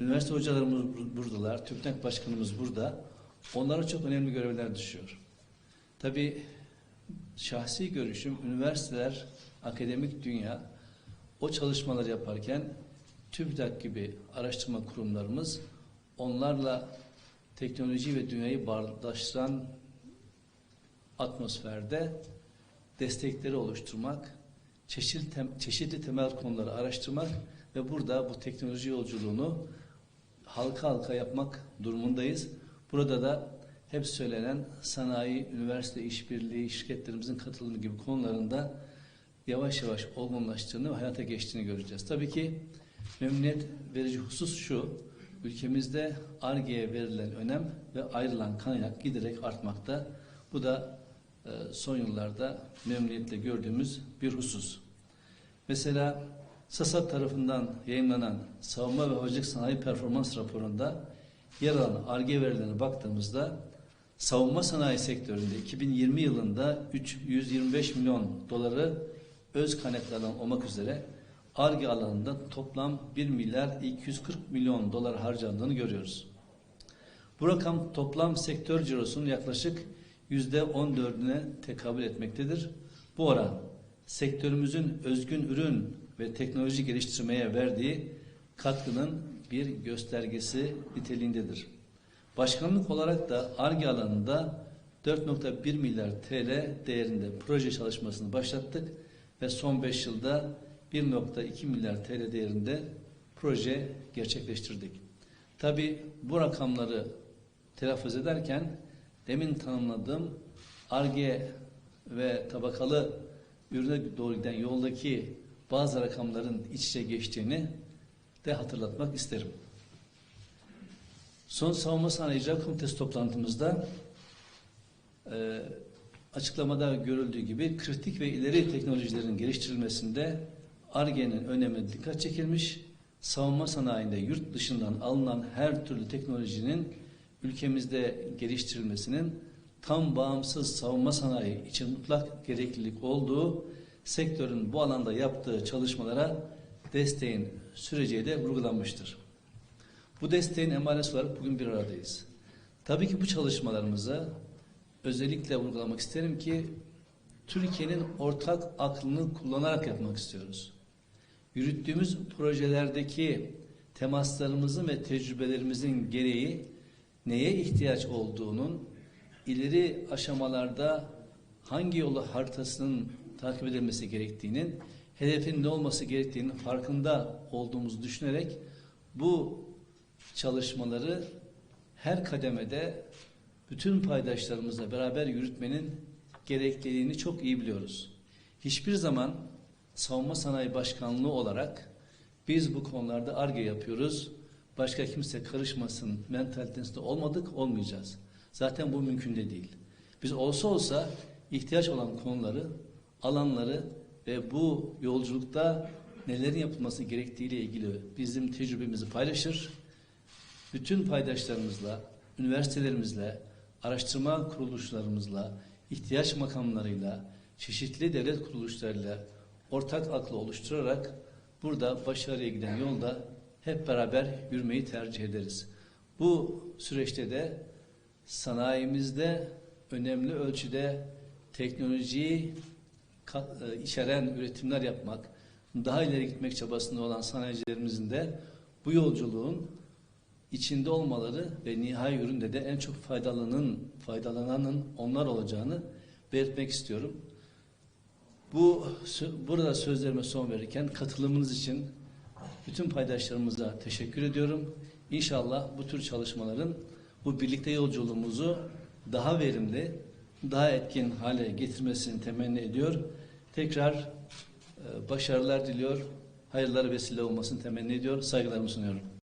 Üniversite hocalarımız bur- buradalar, TÜBİTAK Başkanımız burada. Onlara çok önemli görevler düşüyor. Tabii şahsi görüşüm, üniversiteler, akademik dünya o çalışmaları yaparken TÜBİTAK gibi araştırma kurumlarımız onlarla teknoloji ve dünyayı bağdaştıran atmosferde destekleri oluşturmak, çeşitli, tem- çeşitli temel konuları araştırmak ve burada bu teknoloji yolculuğunu halka halka yapmak durumundayız. Burada da hep söylenen sanayi, üniversite işbirliği, şirketlerimizin katılımı gibi konularında yavaş yavaş olgunlaştığını ve hayata geçtiğini göreceğiz. Tabii ki memnuniyet verici husus şu, ülkemizde ARGE'ye verilen önem ve ayrılan kaynak giderek artmakta. Bu da e, son yıllarda memnuniyetle gördüğümüz bir husus. Mesela SASAT tarafından yayınlanan Savunma ve Havacılık Sanayi Performans raporunda yer alan ARGE verilerine baktığımızda savunma sanayi sektöründe 2020 yılında 325 milyon doları öz kaynaklardan olmak üzere ARGE alanında toplam 1 milyar 240 milyon dolar harcandığını görüyoruz. Bu rakam toplam sektör cirosunun yaklaşık yüzde 14'üne tekabül etmektedir. Bu oran sektörümüzün özgün ürün ve teknoloji geliştirmeye verdiği katkının bir göstergesi niteliğindedir. Başkanlık olarak da ARGE alanında 4.1 milyar TL değerinde proje çalışmasını başlattık ve son 5 yılda 1.2 milyar TL değerinde proje gerçekleştirdik. Tabi bu rakamları telaffuz ederken demin tanımladığım ARGE ve tabakalı ürüne doğru giden yoldaki bazı rakamların iç içe geçtiğini de hatırlatmak isterim. Son Savunma Sanayi İcra Komitesi toplantımızda e, açıklamada görüldüğü gibi kritik ve ileri teknolojilerin geliştirilmesinde ARGE'nin önemine dikkat çekilmiş, savunma sanayinde yurt dışından alınan her türlü teknolojinin ülkemizde geliştirilmesinin tam bağımsız savunma sanayi için mutlak gereklilik olduğu sektörün bu alanda yaptığı çalışmalara desteğin süreceği de vurgulanmıştır. Bu desteğin emaresi olarak bugün bir aradayız. Tabii ki bu çalışmalarımızı özellikle vurgulamak isterim ki Türkiye'nin ortak aklını kullanarak yapmak istiyoruz. Yürüttüğümüz projelerdeki temaslarımızın ve tecrübelerimizin gereği neye ihtiyaç olduğunun ileri aşamalarda hangi yolu haritasının takip edilmesi gerektiğinin, hedefin ne olması gerektiğinin farkında olduğumuzu düşünerek bu çalışmaları her kademede bütün paydaşlarımızla beraber yürütmenin gerekliliğini çok iyi biliyoruz. Hiçbir zaman Savunma Sanayi Başkanlığı olarak biz bu konularda arge yapıyoruz. Başka kimse karışmasın mentalitesinde olmadık, olmayacağız. Zaten bu mümkün de değil. Biz olsa olsa ihtiyaç olan konuları, alanları ve bu yolculukta nelerin yapılması gerektiğiyle ilgili bizim tecrübemizi paylaşır. Bütün paydaşlarımızla, üniversitelerimizle, araştırma kuruluşlarımızla, ihtiyaç makamlarıyla, çeşitli devlet kuruluşlarıyla ortak aklı oluşturarak burada başarıya giden yolda hep beraber yürümeyi tercih ederiz. Bu süreçte de sanayimizde önemli ölçüde teknolojiyi içeren üretimler yapmak, daha ileri gitmek çabasında olan sanayicilerimizin de bu yolculuğun içinde olmaları ve nihai üründe de en çok faydalanın, faydalananın onlar olacağını belirtmek istiyorum. Bu burada sözlerime son verirken katılımınız için bütün paydaşlarımıza teşekkür ediyorum. İnşallah bu tür çalışmaların bu birlikte yolculuğumuzu daha verimli, daha etkin hale getirmesini temenni ediyor. Tekrar e, başarılar diliyor, hayırlara vesile olmasını temenni ediyor. Saygılarımı sunuyorum.